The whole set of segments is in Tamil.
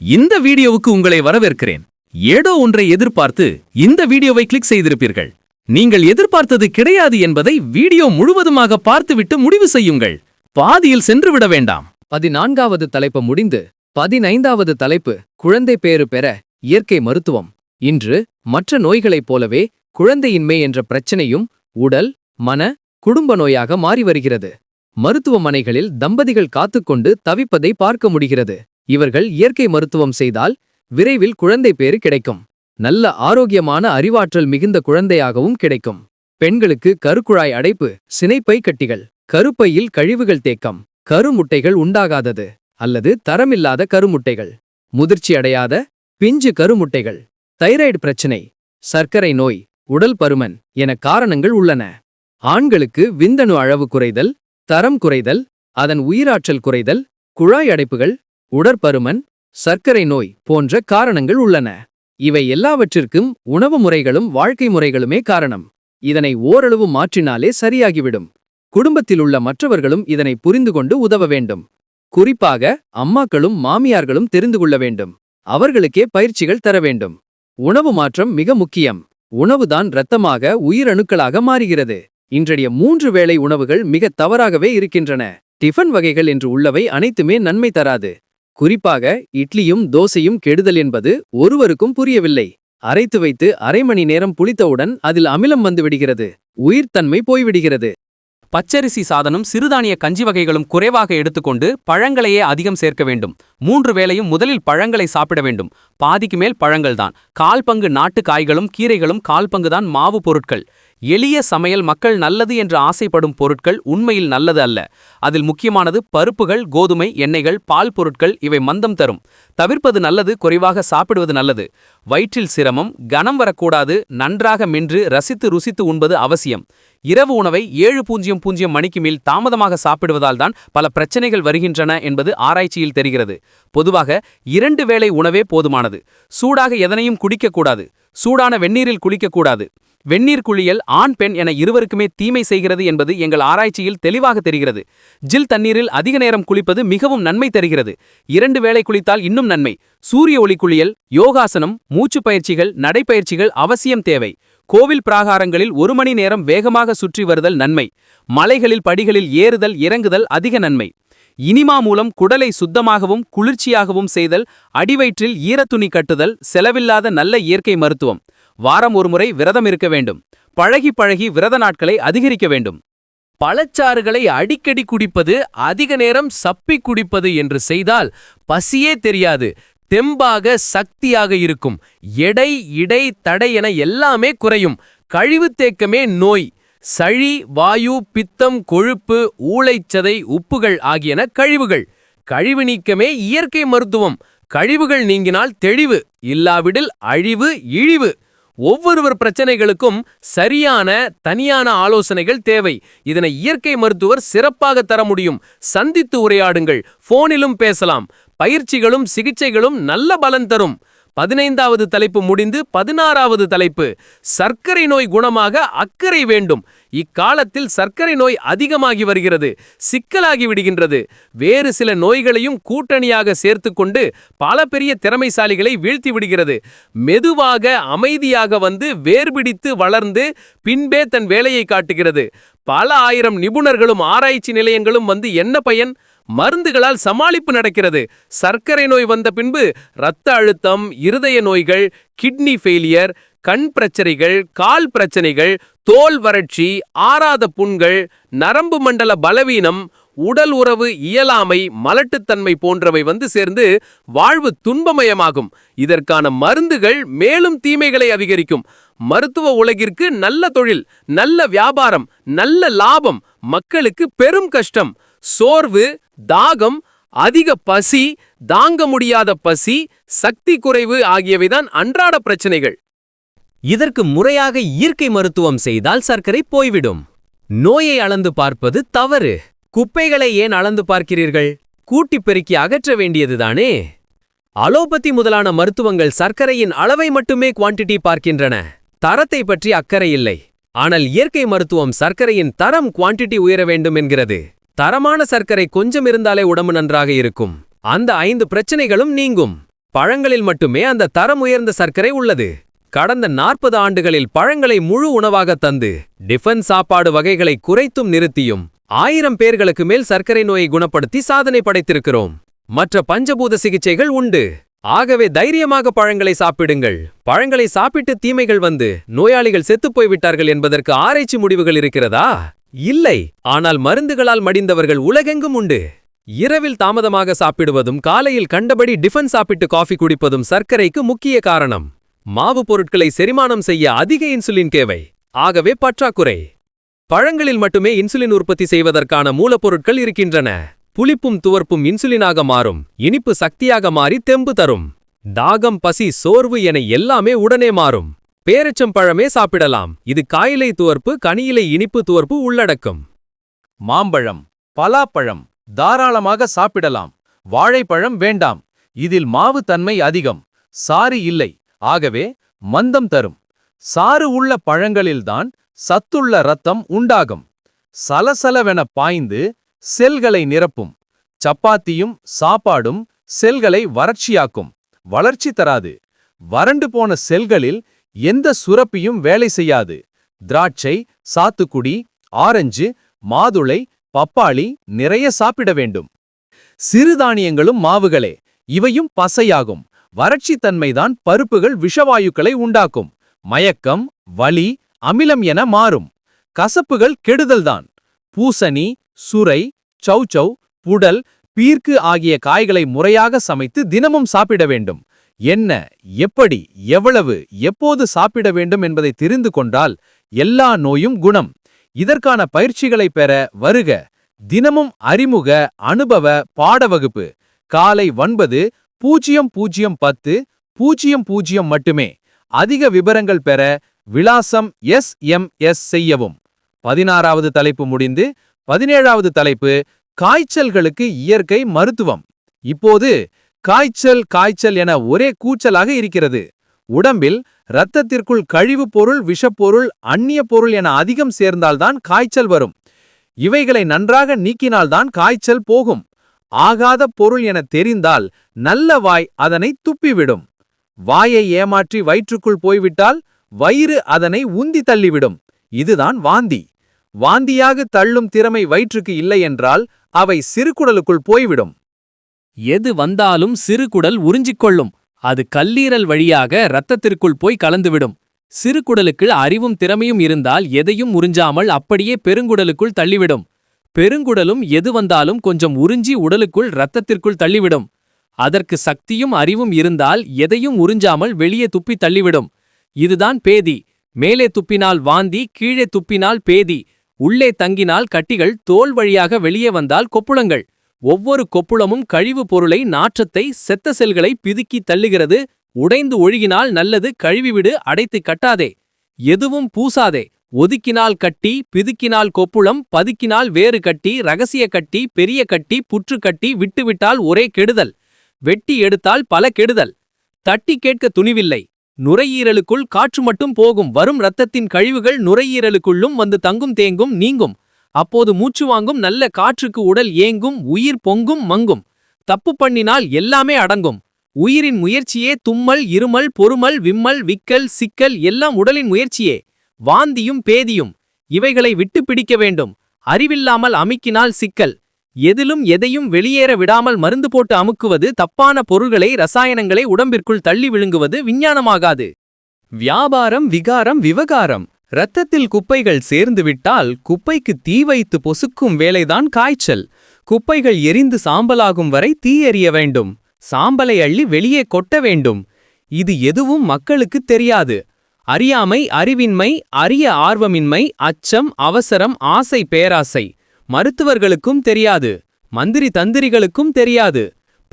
இந்த வீடியோவுக்கு உங்களை வரவேற்கிறேன். ஏதோ ஒன்றை எதிர்பார்த்து இந்த வீடியோவை கிளிக் செய்திருப்பீர்கள். நீங்கள் எதிர்பார்த்தது கிடையாது என்பதை வீடியோ முழுவதுமாக பார்த்துவிட்டு முடிவு செய்யுங்கள். பாதியில் சென்று விட வேண்டாம். பதினான்காவது தலைப்பு முடிந்து பதினைந்தாவது தலைப்பு குழந்தை பேறு பெற இயற்கை மருத்துவம். இன்று மற்ற நோய்களைப் போலவே குழந்தையின்மை என்ற பிரச்சனையும் உடல் மன குடும்ப நோயாக மாறி வருகிறது. மருத்துவமனைகளில் தம்பதிகள் காத்துக்கொண்டு தவிப்பதை பார்க்க முடிகிறது. இவர்கள் இயற்கை மருத்துவம் செய்தால் விரைவில் குழந்தை பேறு கிடைக்கும். நல்ல ஆரோக்கியமான அறிவாற்றல் மிகுந்த குழந்தையாகவும் கிடைக்கும். பெண்களுக்கு கருக்குழாய் அடைப்பு சினைப்பை கட்டிகள் கருப்பையில் கழிவுகள் தேக்கம் கருமுட்டைகள் உண்டாகாதது அல்லது தரமில்லாத கருமுட்டைகள் முதிர்ச்சி அடையாத பிஞ்சு கருமுட்டைகள் தைராய்டு பிரச்சினை சர்க்கரை நோய் உடல் பருமன் என காரணங்கள் உள்ளன. ஆண்களுக்கு விந்தணு அளவு குறைதல் தரம் குறைதல் அதன் உயிராற்றல் குறைதல் குழாய் அடைப்புகள் உடற்பருமன் சர்க்கரை நோய் போன்ற காரணங்கள் உள்ளன. இவை எல்லாவற்றிற்கும் உணவு முறைகளும் வாழ்க்கை முறைகளுமே காரணம். இதனை ஓரளவு மாற்றினாலே சரியாகிவிடும். குடும்பத்தில் உள்ள மற்றவர்களும் இதனை புரிந்து கொண்டு உதவ வேண்டும். குறிப்பாக அம்மாக்களும் மாமியார்களும் தெரிந்து கொள்ள வேண்டும். அவர்களுக்கே பயிற்சிகள் தர வேண்டும். உணவு மாற்றம் மிக முக்கியம். உணவுதான் இரத்தமாக உயிரணுக்களாக மாறுகிறது. இன்றைய மூன்று வேளை உணவுகள் மிக தவறாகவே இருக்கின்றன. டிஃபன் வகைகள் என்று உள்ளவை அனைத்துமே நன்மை தராது. குறிப்பாக இட்லியும் தோசையும் கெடுதல் என்பது ஒருவருக்கும் புரியவில்லை. அரைத்து வைத்து அரை மணி நேரம் புளித்தவுடன் அதில் அமிலம் வந்து விடுகிறது. உயிர்த்தன்மை போய்விடுகிறது. பச்சரிசி சாதனம் சிறுதானிய கஞ்சி வகைகளும் குறைவாக எடுத்துக்கொண்டு பழங்களையே அதிகம் சேர்க்க வேண்டும். மூன்று வேளையும் முதலில் பழங்களை சாப்பிட வேண்டும். பாதிக்கு மேல் பழங்கள்தான். கால் பங்கு நாட்டு காய்களும் கீரைகளும் கால் பங்குதான் மாவு பொருட்கள். எளிய சமையல் மக்கள் நல்லது என்று ஆசைப்படும் பொருட்கள் உண்மையில் நல்லது அல்ல. அதில் முக்கியமானது பருப்புகள் கோதுமை எண்ணெய்கள் பால் பொருட்கள் இவை மந்தம் தரும். தவிர்ப்பது நல்லது குறைவாக சாப்பிடுவது நல்லது. வயிற்றில் சிரமம் கனம் வரக்கூடாது நன்றாக மென்று ரசித்து ருசித்து உண்பது அவசியம். இரவு உணவை ஏழு பூஜ்ஜியம் பூஜ்ஜியம் மணிக்கு மேல் தாமதமாக சாப்பிடுவதால் தான் பல பிரச்சனைகள் வருகின்றன என்பது ஆராய்ச்சியில் தெரிகிறது. பொதுவாக இரண்டு வேளை உணவே போதுமானது. சூடாக எதனையும் குடிக்கக்கூடாது. சூடான வெந்நீரில் குளிக்கக்கூடாது. வெந்நீர் குளியல் ஆண் பெண் என இருவருக்குமே தீமை செய்கிறது என்பது எங்கள் ஆராய்ச்சியில் தெளிவாக தெரிகிறது. ஜில் தண்ணீரில் அதிக நேரம் குளிப்பது மிகவும் நன்மை தருகிறது. இரண்டு வேளை குளித்தால் இன்னும் நன்மை. சூரிய ஒளி குளியல் யோகாசனம் மூச்சு பயிற்சிகள் நடைப்பயிற்சிகள் அவசியம் தேவை. கோவில் பிராகாரங்களில் ஒரு மணி நேரம் வேகமாக சுற்றி வருதல் நன்மை. மலைகளில் படிகளில் ஏறுதல் இறங்குதல் அதிக நன்மை. இனிமா மூலம் குடலை சுத்தமாகவும் குளிர்ச்சியாகவும் செய்தல் அடிவயிற்றில் ஈரத்துணி கட்டுதல் செலவில்லாத நல்ல இயற்கை மருத்துவம். வாரம் ஒருமுறை விரதம் இருக்க வேண்டும். பழகி பழகி விரத நாட்களை அதிகரிக்க வேண்டும். பழச்சாறுகளை அடிக்கடி குடிப்பது அதிக நேரம் சப்பி குடிப்பது என்று செய்தால் பசியே தெரியாது. தெம்பாக சக்தியாக இருக்கும். எடை இடை தடை என எல்லாமே குறையும். கழிவு தேக்கமே நோய். சளி வாயு பித்தம் கொழுப்பு ஊளைச்சதை உப்புகள் ஆகியன கழிவுகள். கழிவு நீக்கமே இயற்கை மருத்துவம். கழிவுகள் நீங்கினால் தெளிவு இல்லாவிடில் அழிவு இழிவு. ஒவ்வொருவர் பிரச்சனைகளுக்கும் சரியான தனியான ஆலோசனைகள் தேவை. இதனை இயற்கை மருத்துவர் சிறப்பாக தர முடியும். சந்தித்து உரையாடுங்கள். போனிலும் பேசலாம். பயிற்சிகளும் சிகிச்சைகளும் நல்ல பலன் தரும். பதினைந்தாவது தலைப்பு முடிந்து பதினாறாவது தலைப்பு சர்க்கரை நோய் குணமாக அக்கறை வேண்டும். இக்காலத்தில் சர்க்கரை நோய் அதிகமாகி வருகிறது சிக்கலாகி விடுகின்றது. வேறு சில நோய்களையும் கூட்டணியாக சேர்த்துக்கொண்டு பல பெரிய திறமைசாலிகளை வீழ்த்தி விடுகிறது. மெதுவாக அமைதியாக வந்து வேர்பிடித்து வளர்ந்து பின்பே தன் வேலையை காட்டுகிறது. பல ஆயிரம் நிபுணர்களும் ஆராய்ச்சி நிலையங்களும் வந்து என்ன பயன்? மருந்துகளால் சமாளிப்பு நடக்கிறது. சர்க்கரை நோய் வந்த பின்பு இரத்த அழுத்தம் இருதய நோய்கள் கிட்னி ஃபெயிலியர் கண் பிரச்சனைகள் கால் பிரச்சனைகள் தோல் வறட்சி ஆறாத புண்கள் நரம்பு மண்டல பலவீனம் உடல் உறவு இயலாமை மலட்டுத்தன்மை போன்றவை வந்து சேர்ந்து வாழ்வு துன்பமயமாகும். இதற்கான மருந்துகள் மேலும் தீமைகளை அதிகரிக்கும். மருத்துவ உலகிற்கு நல்ல தொழில் நல்ல வியாபாரம் நல்ல லாபம் மக்களுக்கு பெரும் கஷ்டம். சோர்வு தாகம் அதிக பசி தாங்க முடியாத பசி சக்தி குறைவு ஆகியவைதான் அன்றாட பிரச்சனைகள். இதற்கு முறையாக இயற்கை மருத்துவம் செய்தால் சர்க்கரை போய்விடும். நோயை அளந்து பார்ப்பது தவறு. குப்பைகளை ஏன் அளந்து பார்க்கிறீர்கள்? கூட்டி பெருக்கி அகற்ற வேண்டியதுதானே அலோபதி முதலான மருத்துவங்கள் சர்க்கரையின் அளவை மட்டுமே குவான்டிட்டி பார்க்கின்றன. தரத்தை பற்றி அக்கறை இல்லை. ஆனால் இயற்கை மருத்துவம் சர்க்கரையின் தரம் குவான்டிட்டி உயர வேண்டும் என்கிறது. தரமான சர்க்கரை கொஞ்சம் இருந்தாலே உடம்பு நன்றாக இருக்கும். அந்த ஐந்து பிரச்சனைகளும் நீங்கும். பழங்களில் மட்டுமே அந்த தரம் உயர்ந்த சர்க்கரை உள்ளது. கடந்த நாற்பது ஆண்டுகளில் பழங்களை முழு உணவாக தந்து டிஃபன் சாப்பாடு வகைகளை குறைத்தும் நிறுத்தியும் ஆயிரம் பேர்களுக்கு மேல் சர்க்கரை நோயை குணப்படுத்தி சாதனை படைத்திருக்கிறோம். மற்ற பஞ்சபூத சிகிச்சைகள் உண்டு. ஆகவே தைரியமாக பழங்களை சாப்பிடுங்கள். பழங்களை சாப்பிட்டு தீமைகள் வந்து நோயாளிகள் செத்துப் போய்விட்டார்கள் என்பதற்கு ஆராய்ச்சி முடிவுகள் இருக்கிறதா? இல்லை ஆனால் மருந்துகளால் மடிந்தவர்கள் உலகெங்கும் உண்டு. இரவில் தாமதமாக சாப்பிடுவதும் காலையில் கண்டபடி டிஃபன் சாப்பிட்டு காஃபி குடிப்பதும் சர்க்கரைக்கு முக்கிய காரணம். மாவு பொருட்களை செரிமானம் செய்ய அதிக இன்சுலின் தேவை. ஆகவே பற்றாக்குறை. பழங்களில் மட்டுமே இன்சுலின் உற்பத்தி செய்வதற்கான மூலப்பொருட்கள் இருக்கின்றன. புளிப்பும் துவர்ப்பும் இன்சுலினாக மாறும். இனிப்பு சக்தியாக மாறி தெம்பு தரும். தாகம் பசி சோர்வு என எல்லாமே உடனே மாறும். பேரச்சம் பழமே சாப்பிடலாம். இது காயிலை துவர்ப்பு கனியிலை இனிப்பு துவர்ப்பு உள்ளடக்கும். மாம்பழம் பலாப்பழம் தாராளமாக சாப்பிடலாம். வாழைப்பழம் வேண்டாம். இதில் மாவு தன்மை அதிகம். சாறு இல்லை. ஆகவே மந்தம் தரும். சாறு உள்ள பழங்களில்தான் சத்துள்ள ரத்தம் உண்டாகும். சலசலவென பாய்ந்து செல்களை நிரப்பும். சப்பாத்தியும் சாப்பாடும் செல்களை வறட்சியாக்கும். வளர்ச்சி தராது. வறண்டு போன செல்களில் எந்த சுரப்பியும் வேலை செய்யாது. திராட்சை சாத்துக்குடி ஆரஞ்சு மாதுளை பப்பாளி நிறைய சாப்பிட வேண்டும். சிறுதானியங்களும் மாவுகளே இவையும் பசையாகும். வறட்சித்தன்மைதான் பருப்புகள் விஷவாயுக்களை உண்டாக்கும். மயக்கம் வலி அமிலம் என மாறும். கசப்புகள் கெடுதல்தான். பூசணி சுரை சௌச்சௌ புடல் பீர்க்கு ஆகிய காய்களை முறையாக சமைத்து தினமும் சாப்பிட வேண்டும். என்ன எப்படி எவ்வளவு எப்போது சாப்பிட வேண்டும் என்பதை தெரிந்து கொண்டால் எல்லா நோயும் குணம். இதற்கான பயிற்சிகளை பெற வருக. தினமும் அறிமுக அனுபவ பாடவகுப்பு. காலை ஒன்பது பூஜ்ஜியம் பூஜ்ஜியம் பத்து பூஜ்ஜியம் பூஜ்ஜியம் மட்டுமே. அதிக விவரங்கள் பெற விலாசம் எஸ் எம் எஸ் செய்யவும். பதினாறாவது தலைப்பு முடிந்து பதினேழாவது தலைப்பு காய்ச்சல்களுக்கு இயற்கை மருத்துவம். இப்போது காய்ச்சல் காய்ச்சல் என ஒரே கூச்சலாக இருக்கிறது. உடம்பில் இரத்தத்திற்குள் கழிவுப் பொருள் விஷப்பொருள் அந்நிய பொருள் என அதிகம் சேர்ந்தால்தான் காய்ச்சல் வரும். இவைகளை நன்றாக நீக்கினால்தான் காய்ச்சல் போகும். ஆகாத பொருள் என தெரிந்தால் நல்ல வாய் அதனை துப்பிவிடும். வாயை ஏமாற்றி வயிற்றுக்குள் போய்விட்டால் வயிறு அதனை உந்தி தள்ளிவிடும். இதுதான் வாந்தி. வாந்தியாக தள்ளும் திறமை வயிற்றுக்கு இல்லையென்றால் அவை சிறுகுடலுக்குள் போய்விடும். எது வந்தாலும் சிறுகுடல் உறிஞ்சிக்கொள்ளும் அது கல்லீரல் வழியாக இரத்தத்திற்குள் போய் கலந்துவிடும். சிறுகுடலுக்கு அறிவும் திறமையும் இருந்தால் எதையும் உறிஞ்சாமல் அப்படியே பெருங்குடலுக்குள் தள்ளிவிடும். பெருங்குடலும் எது வந்தாலும் கொஞ்சம் உறிஞ்சி உடலுக்குள் இரத்தத்திற்குள் தள்ளிவிடும். அதற்கு சக்தியும் அறிவும் இருந்தால் எதையும் உறிஞ்சாமல் வெளியே துப்பி தள்ளிவிடும். இதுதான் பேதி. மேலே துப்பினால் வாந்தி கீழே துப்பினால் பேதி. உள்ளே தங்கினால் கட்டிகள் தோல் வழியாக வெளியே வந்தால் கொப்புளங்கள். ஒவ்வொரு கொப்புளமும் கழிவுப் பொருளை நாற்றத்தை செத்த செல்களை பிதுக்கி தள்ளுகிறது. உடைந்து ஒழுகினால் நல்லது கழுவிவிடு அடைத்து கட்டாதே. எதுவும் பூசாதே. ஒதுக்கினால் கட்டி பிதுக்கினால் கொப்புளம் பதுக்கினால் வேறு கட்டி ரகசிய கட்டி பெரிய கட்டி புற்று கட்டி விட்டுவிட்டால் ஒரே கெடுதல். வெட்டி எடுத்தால் பல கெடுதல். தட்டி கேட்க துணிவில்லை. நுரையீரலுக்குள் காற்று மட்டும் போகும். வரும் இரத்தத்தின் கழிவுகள் நுரையீரலுக்குள்ளும் வந்து தங்கும் தேங்கும் நீங்கும். அப்போது மூச்சு வாங்கும் நல்ல காற்றுக்கு உடல் ஏங்கும் உயிர் பொங்கும் மங்கும். தப்பு பண்ணினால் எல்லாமே அடங்கும். உயிரின் முயற்சியே தும்மல் இருமல் பொறுமல் விம்மல் விக்கல் சிக்கல் எல்லாம் உடலின் முயற்சியே. வாந்தியும் பேதியும். இவைகளை விட்டு பிடிக்க வேண்டும். அறிவில்லாமல் அமுக்கினால் சிக்கல். எதிலும் எதையும் வெளியேற விடாமல் மருந்து போட்டு அமுக்குவது தப்பான பொருள்களை ரசாயனங்களை உடம்பிற்குள் தள்ளி விழுங்குவது விஞ்ஞானமாகாது. வியாபாரம் விகாரம் விவகாரம். இரத்தத்தில் குப்பைகள் சேர்ந்துவிட்டால் குப்பைக்கு தீ வைத்து பொசுக்கும் வேலைதான் காய்ச்சல். குப்பைகள் எரிந்து சாம்பலாகும் வரை தீ எறிய வேண்டும். சாம்பலை அள்ளி வெளியே கொட்ட வேண்டும். இது எதுவும் மக்களுக்கு தெரியாது. அறியாமை அறிவின்மை அரிய ஆர்வமின்மை அச்சம் அவசரம் ஆசை பேராசை மருத்துவர்களுக்கும் தெரியாது. மந்திரி தந்திரிகளுக்கும் தெரியாது.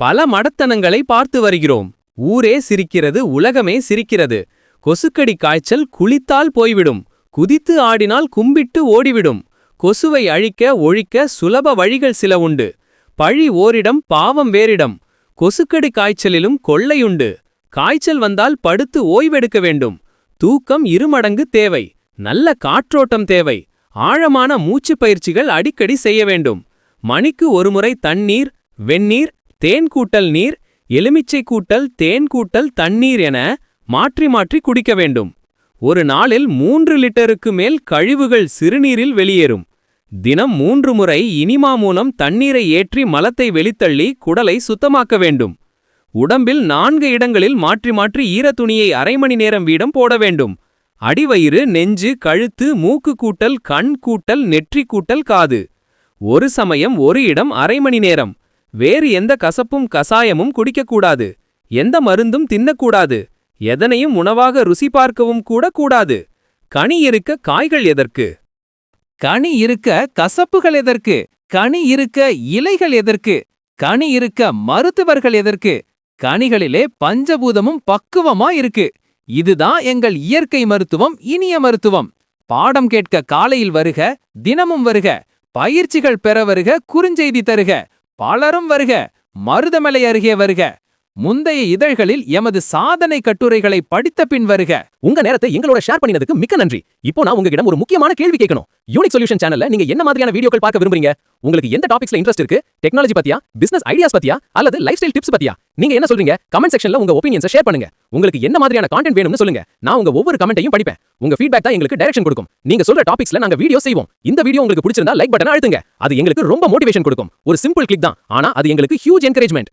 பல மடத்தனங்களை பார்த்து வருகிறோம். ஊரே சிரிக்கிறது உலகமே சிரிக்கிறது. கொசுக்கடி காய்ச்சல் குளித்தால் போய்விடும். குதித்து ஆடினால் கும்பிட்டு ஓடிவிடும். கொசுவை அழிக்க ஒழிக்க சுலப வழிகள் சில உண்டு. பழி ஓரிடம் பாவம் வேறிடம். கொசுக்கடி காய்ச்சலிலும் கொள்ளையுண்டு. காய்ச்சல் வந்தால் படுத்து ஓய்வெடுக்க வேண்டும். தூக்கம் இருமடங்கு தேவை. நல்ல காற்றோட்டம் தேவை. ஆழமான மூச்சுப் பயிற்சிகள் அடிக்கடி செய்ய வேண்டும். மணிக்கு ஒருமுறை தண்ணீர் வெந்நீர் தேன் கூட்டல் நீர் எலுமிச்சை கூட்டல் தேன் கூட்டல் தண்ணீர் என மாற்றி மாற்றி குடிக்க வேண்டும். ஒரு நாளில் மூன்று லிட்டருக்கு மேல் கழிவுகள் சிறுநீரில் வெளியேறும். தினம் மூன்று முறை இனிமா மூலம் தண்ணீரை ஏற்றி மலத்தை வெளித்தள்ளி குடலை சுத்தமாக்க வேண்டும். உடம்பில் நான்கு இடங்களில் மாற்றி மாற்றி ஈரத்துணியை அரை மணி நேரம் வீடம் போட வேண்டும். அடிவயிறு நெஞ்சு கழுத்து மூக்கு கூட்டல் கண் கூட்டல் நெற்றி கூட்டல் காது. ஒரு சமயம் ஒரு இடம் அரை மணி நேரம். வேறு எந்த கசப்பும் கசாயமும் குடிக்கக்கூடாது. எந்த மருந்தும் தின்னக்கூடாது. எதனையும் உணவாக ருசி பார்க்கவும் கூட கூடாது. கனி இருக்க காய்கள் எதற்கு? கனி இருக்க கசப்புகள் எதற்கு? கனி இருக்க இலைகள் எதற்கு? கனி இருக்க மருத்துவர்கள் எதற்கு? கனிகளிலே பஞ்சபூதமும் பக்குவமா இருக்கு. இதுதான் எங்கள் இயற்கை மருத்துவம் இனிய மருத்துவம். பாடம் கேட்க காலையில் வருக தினமும் வருக பயிற்சிகள் பெற வருக குறுஞ்செய்தி தருக பலரும் வருக மருதமலை அருகே வருக. முந்தைய இதழ்களில் எமது சாதனை கட்டுரைகளை படித்த பின் வருக. உங்க நேரத்தை எங்களோட ஷேர் பண்ணினதுக்கு மிக்க நன்றி. இப்போ நான் உங்ககிட்ட ஒரு முக்கியமான கேள்வி கேட்கணும். யூனிக் சொல்யூஷன் சேனல்ல நீங்க என்ன மாதிரியான வீடியோக்கள் பார்க்க விரும்புறீங்க? உங்களுக்கு எந்த டாபிக்ஸ்ல இன்ட்ரெஸ்ட் இருக்கு? டெக்னாலஜி பத்தியா? பிசினஸ் ஐடியாஸ் பத்தியா? அல்லது லைஃப் ஸ்டைல் டிப்ஸ் பத்தியா? நீங்க என்ன சொல்றீங்க? கமெண்ட் செக்ஷன்ல உங்க ஒப்பீனியன்ஸ் ஷேர் பண்ணுங்க. உங்களுக்கு என்ன மாதிரியான கான்டென்ட் வேணும்னு சொல்லுங்க. நான் உங்க ஒவ்வொரு கமெண்ட்டையும் படிப்பேன். உங்க ஃபீட்பேக் தான் எங்களுக்கு டைரக்ஷன் கொடுக்கும். நீங்க சொல்ற டாபிக்ஸ்ல நாங்க வீடியோ செய்வோம். இந்த வீடியோ உங்களுக்கு பிடிச்சிருந்தா லைக் பட்டனை அழுத்துங்க. அது எங்களுக்கு ரொம்ப மோட்டிவேஷன் கொடுக்கும். ஒரு சிம்பிள் கிளிக் தான். ஆனா அது எங்களுக்கு ஹியூஜ் என்கரேஜ்மெண்ட்